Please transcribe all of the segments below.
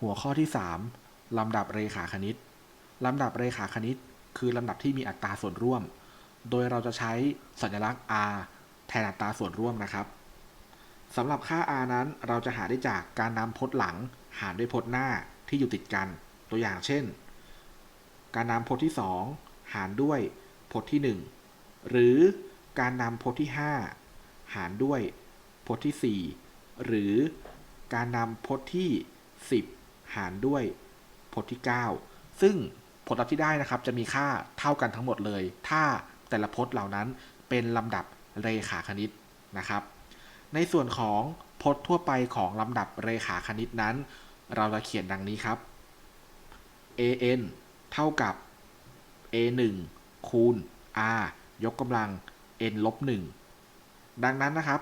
หัวข้อที่ 3 ลำดับเรขาคณิต ลำดับเรขาคณิต คือลำดับที่มีอัตราส่วนร่วม โดยเราจะใช้สัญลักษณ์ r แทนอัตราส่วนร่วมนะครับสำหรับค่า r นั้นเราจะหาได้จากการนำพจน์หลัง หารด้วยพจน์หน้าที่อยู่ติดกัน ตัวอย่างเช่น การนำพจน์ที่ 2 หารด้วยพจน์ที่ 1 หรือการนำพจน์ที่ 5 หารด้วยพจน์ที่ 4 หรือการนำพจน์ที่ 10 หารด้วยพจน์ที่ 9 ซึ่งผลลัพธ์ที่ได้นะครับจะมีค่าเท่ากันทั้งหมดเลย ถ้าแต่ละพจน์เหล่านั้นเป็นลำดับเรขาคณิตนะครับ ในส่วนของพจน์ทั่วไปของลำดับเรขาคณิตนั้น เราจะเขียนดังนี้ครับ an เท่ากับ a 1คูณ r ยกกำลัง n ลบ1ดังนั้นนะครับ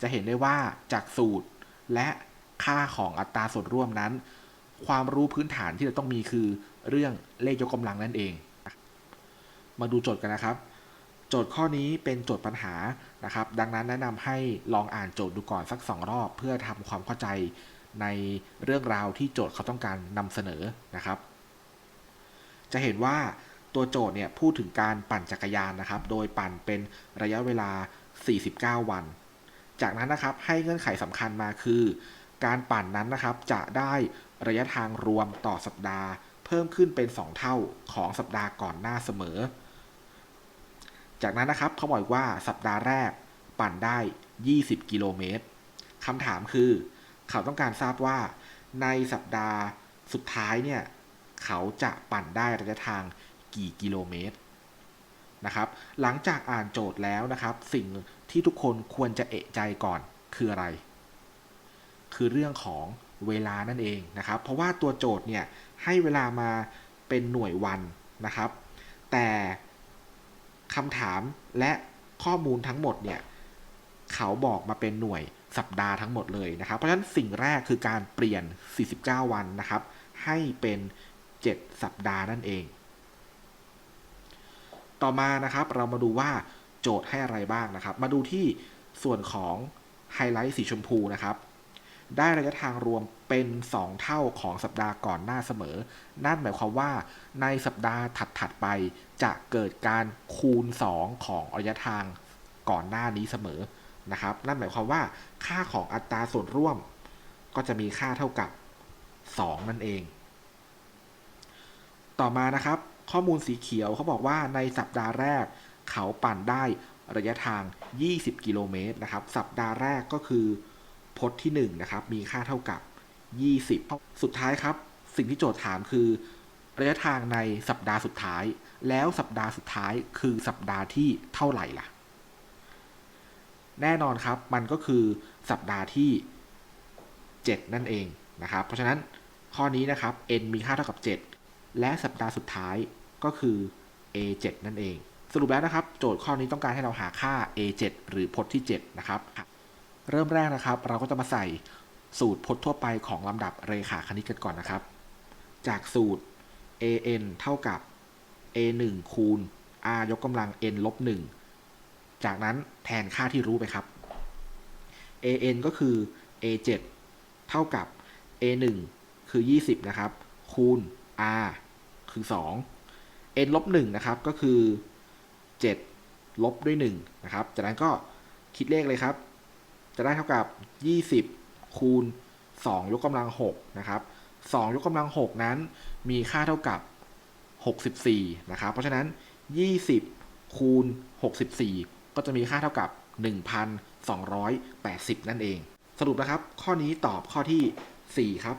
จะเห็นได้ว่าจากสูตรและค่าของอัตราส่วนร่วมนั้น ความรู้พื้นฐานที่เราต้องมีคือเรื่องเลขยกกำลังนั่นเอง มาดูโจทย์กันนะครับ โจทย์ข้อนี้เป็นโจทย์ปัญหานะครับ ดังนั้นแนะนำให้ลองอ่านโจทย์ดูก่อนสักสองรอบ เพื่อทำความเข้าใจในเรื่องราวที่โจทย์เขาต้องการนำเสนอนะครับ จะเห็นว่าตัวโจทย์เนี่ยพูดถึงการปั่นจักรยานนะครับ โดยปั่นเป็นระยะเวลา 49 วัน จากนั้นนะครับให้เงื่อนไขสำคัญมาคือ การปั่นนั้นนะครับจะได้ระยะทางรวมต่อสัปดาห์ เพิ่มขึ้นเป็น 2 เท่าของสัปดาห์ก่อนหน้าเสมอ จากนั้นนะครับเขาบอกว่าสัปดาห์แรกปั่นได้ 20 กิโลเมตรคำถามคือ เขาต้องการทราบว่า ในสัปดาห์สุดท้ายเนี่ยเขาจะปั่นได้ระยะทางกี่กิโลเมตรนะครับ หลังจากอ่านโจทย์แล้วนะครับ สิ่งที่ทุกคนควรจะเอะใจก่อนคืออะไร คือเรื่องของเวลานั่นเองนะครับ เพราะว่าตัวโจทย์เนี่ยให้เวลามาเป็นหน่วยวันนะครับ แต่คำถามและข้อมูลทั้งหมดเนี่ยเขาบอกมาเป็นหน่วยสัปดาห์ทั้งหมดเลยนะครับ เพราะฉะนั้นสิ่งแรกคือการเปลี่ยน 49 วันนะครับ ให้เป็น 7 สัปดาห์นั่นเอง ต่อมานะครับเรามาดูว่าโจทย์ให้อะไรบ้างนะครับ มาดูที่ส่วนของไฮไลท์สีชมพูนะครับ ได้ระยะทางรวมเป็น 2 เท่าของสัปดาห์ก่อนหน้าเสมอ นั่นหมายความว่าในสัปดาห์ถัดๆไปจะเกิดการคูณ 2 ของระยะทางก่อนหน้านี้เสมอนะครับ นั่นหมายความว่าค่าของอัตราส่วนร่วม ก็จะมีค่าเท่ากับ 2 นั่นเอง ต่อมานะครับ ข้อมูลสีเขียวเขาบอกว่าในสัปดาห์แรกเขาปั่นได้ระยะทาง 20 กิโลเมตรนะครับ สัปดาห์แรกก็คือ พจน์ที่1นะครับมีค่าเท่ากับ 20 สุดท้ายครับ สิ่งที่โจทย์ถามคือ ระยะทางในสัปดาห์สุดท้าย แล้วสัปดาห์สุดท้ายคือสัปดาห์ที่เท่าไหร่ล่ะ แน่นอนครับมันก็คือสัปดาห์ที่ 7 นั่นเองนะครับเพราะฉะนั้นข้อนี้นะครับ n มีค่าเท่ากับ 7 และสัปดาห์สุดท้ายก็คือ a 7 นั่นเอง สรุปแล้วนะครับ โจทย์ข้อนี้ต้องการให้เราหาค่า a 7 หรือพจน์ที่ 7 นะครับ เริ่มแรกนะครับ เราก็จะมาใส่สูตรพจน์ทั่วไปของลำดับเรขาคณิตกันก่อนนะครับ จากสูตร an เท่ากับ a 1คูณ r ยกกำลัง n ลบ1จากนั้นแทนค่าที่รู้ไปครับ an ก็คือ a 7เท่ากับ a 1คือ 20 นะครับ คูณ r คือ 2 n ลบ1นะครับ ก็คือ 7 ลบด้วย1นะครับ จากนั้นก็คิดเลขเลยครับ จะได้เท่ากับ 20 คูณ 2 ยกกำลัง 6 นะครับ 2 ยกกำลัง 6 นั้นมีค่าเท่ากับ 64 นะครับ เพราะฉะนั้น 20 คูณ 64 ก็จะมีค่าเท่ากับ 1,280 นั่นเอง สรุปนะครับ ข้อนี้ตอบข้อที่ 4 ครับ